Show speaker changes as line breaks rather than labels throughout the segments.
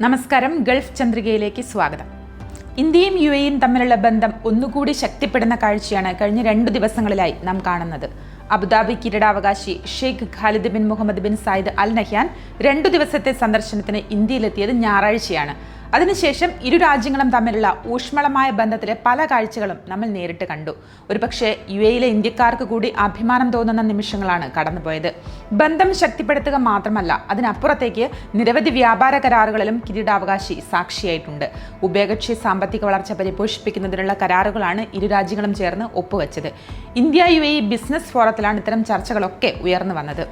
നമസ്കാരം ഗൾഫ് ചന്ദ്രികയിലേക്ക് സ്വാഗതം. ഇന്ത്യയും യു എയും തമ്മിലുള്ള ബന്ധം ഒന്നുകൂടി ശക്തിപ്പെടുന്ന കാഴ്ചയാണ് കഴിഞ്ഞ രണ്ടു ദിവസങ്ങളിലായി നാം കാണുന്നത്. അബുദാബി കിരീടാവകാശി Sheikh Khalid bin Mohammed bin Zayed Al Nahyan രണ്ടു ദിവസത്തെ സന്ദർശനത്തിന് ഇന്ത്യയിലെത്തിയത് ഞായറാഴ്ചയാണ്. അതിനുശേഷം ഇരു രാജ്യങ്ങളും തമ്മിലുള്ള ഊഷ്മളമായ ബന്ധത്തിലെ പല കാഴ്ചകളും നമ്മൾ നേരിട്ട് കണ്ടു. ഒരുപക്ഷെ യു എയിലെ ഇന്ത്യക്കാർക്ക് കൂടി അഭിമാനം തോന്നുന്ന നിമിഷങ്ങളാണ് കടന്നുപോയത്. ബന്ധം ശക്തിപ്പെടുത്തുക മാത്രമല്ല അതിനപ്പുറത്തേക്ക് നിരവധി വ്യാപാര കരാറുകളിലും കിരീടാവകാശി സാക്ഷിയായിട്ടുണ്ട്. ഉഭയകക്ഷി സാമ്പത്തിക വളർച്ച പരിപോഷിപ്പിക്കുന്നതിനുള്ള കരാറുകളാണ് ഇരു രാജ്യങ്ങളും ചേർന്ന് ഒപ്പുവെച്ചത്. ഇന്ത്യ യു എ ബിസിനസ് ഫോറത്തിലാണ് ഇത്തരം ചർച്ചകളൊക്കെ ഉയർന്നു വന്നത്.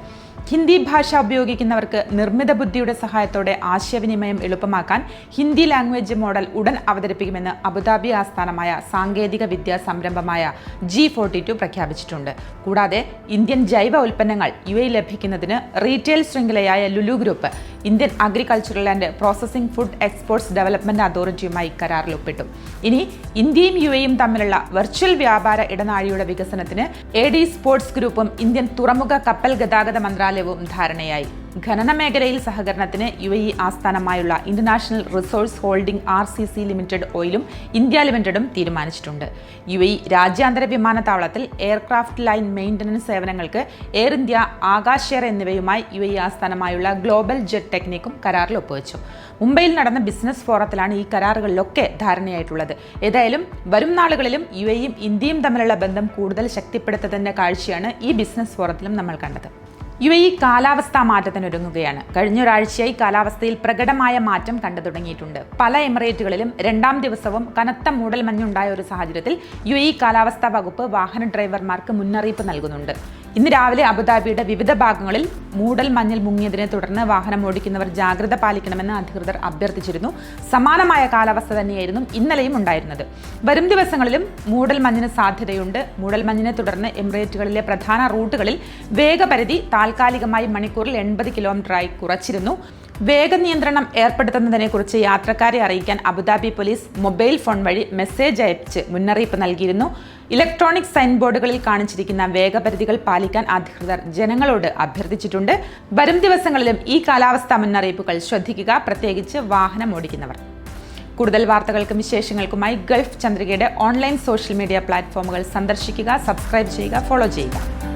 ഹിന്ദി ഭാഷ ഉപയോഗിക്കുന്നവർക്ക് നിർമ്മിത ബുദ്ധിയുടെ സഹായത്തോടെ ആശയവിനിമയം എളുപ്പമാക്കാൻ ഹിന്ദി ലാംഗ്വേജ് മോഡൽ ഉടൻ അവതരിപ്പിക്കുമെന്ന് അബുദാബി ആസ്ഥാനമായ സാങ്കേതിക വിദ്യാ സംരംഭമായ ജി ഫോർട്ടി ടു പ്രഖ്യാപിച്ചിട്ടുണ്ട്. കൂടാതെ ഇന്ത്യൻ ജൈവ ഉൽപ്പന്നങ്ങൾ യു എ ലഭിക്കുന്നതിന് retail ശൃംഖലയായ Lulu group Indian agricultural and processing food exports development അതോറിറ്റിയുമായി കരാറിൽ ഒപ്പിട്ടു ഇനി ഇന്ത്യയും യു എയും തമ്മിലുള്ള വെർച്വൽ വ്യാപാര ഇടനാഴിയുടെ വികസനത്തിന് എ ഡി സ്പോർട്സ് ഗ്രൂപ്പും ഇന്ത്യൻ തുറമുഖ കപ്പൽ ഗതാഗത മന്ത്രാലയവും ധാരണയായി. ഖനന മേഖലയിൽ സഹകരണത്തിന് യു എ ഇ ആസ്ഥാനമായുള്ള international resource holding R C C limited ഓയിലും ഇന്ത്യ ലിമിറ്റഡും തീരുമാനിച്ചിട്ടുണ്ട്. യു എ ഇ രാജ്യാന്തര വിമാനത്താവളത്തിൽ എയർക്രാഫ്റ്റ് ലൈൻ മെയിന്റനൻസ് സേവനങ്ങൾക്ക് എയർ ഇന്ത്യ ആകാശ് എയർ എന്നിവയുമായി യു എ ഇ ആസ്ഥാനമായുള്ള ഗ്ലോബൽ ജെറ്റ് ടെക്നിക്കും കരാറിൽ ഒപ്പുവെച്ചു. മുംബൈയിൽ നടന്ന ബിസിനസ് ഫോറത്തിലാണ് ഈ കരാറുകളിലൊക്കെ ധാരണയായിട്ടുള്ളത്. ഏതായാലും വരും നാളുകളിലും യു എയും ഇന്ത്യയും തമ്മിലുള്ള ബന്ധം കൂടുതൽ ശക്തിപ്പെടുത്തതിന്റെ കാഴ്ചയാണ് ഈ ബിസിനസ് ഫോറത്തിലും നമ്മൾ കണ്ടത്. യു എ ഇ കാലാവസ്ഥാ മാറ്റത്തിനൊരുങ്ങുകയാണ് കഴിഞ്ഞ ഒരാഴ്ചയായി കാലാവസ്ഥയിൽ പ്രകടമായ മാറ്റം കണ്ടു തുടങ്ങിയിട്ടുണ്ട്. പല എമിറേറ്റുകളിലും രണ്ടാം ദിവസവും കനത്ത മൂടൽ മഞ്ഞുണ്ടായ ഒരു സാഹചര്യത്തിൽ യു എ ഇ കാലാവസ്ഥാ വകുപ്പ് വാഹന ഡ്രൈവർമാർക്ക് മുന്നറിയിപ്പ് നൽകുന്നുണ്ട്. ഇന്ന് രാവിലെ അബുദാബിയുടെ വിവിധ ഭാഗങ്ങളിൽ മൂടൽ മഞ്ഞിൽ മുങ്ങിയതിനെ തുടർന്ന് വാഹനം ഓടിക്കുന്നവർ ജാഗ്രത പാലിക്കണമെന്ന് അധികൃതർ അഭ്യർത്ഥിച്ചിരുന്നു. സമാനമായ കാലാവസ്ഥ തന്നെയായിരുന്നു ഇന്നലെയും ഉണ്ടായിരുന്നത്. വരും ദിവസങ്ങളിലും മൂടൽ മഞ്ഞിന് സാധ്യതയുണ്ട്. മൂടൽ മഞ്ഞിനെ തുടർന്ന് എമിറേറ്റുകളിലെ പ്രധാന റൂട്ടുകളിൽ വേഗപരിധി താൽക്കാലികമായി മണിക്കൂറിൽ എൺപത് കിലോമീറ്ററായി കുറച്ചിരുന്നു. വേഗനിയന്ത്രണം ഏർപ്പെടുത്തുന്നതിനെക്കുറിച്ച് യാത്രക്കാരെ അറിയിക്കാൻ Abu Dhabi police mobile phone വഴി മെസ്സേജ് അയച്ച് മുന്നറിയിപ്പ് നൽകിയിരുന്നു. ഇലക്ട്രോണിക് സൈൻ ബോർഡുകളിൽ കാണിച്ചിരിക്കുന്ന വേഗപരിധികൾ പാലിക്കാൻ അധികൃതർ ജനങ്ങളോട് അഭ്യർത്ഥിച്ചിട്ടുണ്ട്. വരും ദിവസങ്ങളിലും ഈ കാലാവസ്ഥാ മുന്നറിയിപ്പുകൾ ശ്രദ്ധിക്കുക. പ്രത്യേകിച്ച് വാഹനം ഓടിക്കുന്നവർ. കൂടുതൽ വാർത്തകൾക്കും വിശേഷങ്ങൾക്കുമായി ഗൾഫ് ചന്ദ്രികയുടെ ഓൺലൈൻ സോഷ്യൽ മീഡിയ പ്ലാറ്റ്ഫോമുകൾ സന്ദർശിക്കുക സബ്സ്ക്രൈബ് ചെയ്യുക ഫോളോ ചെയ്യുക.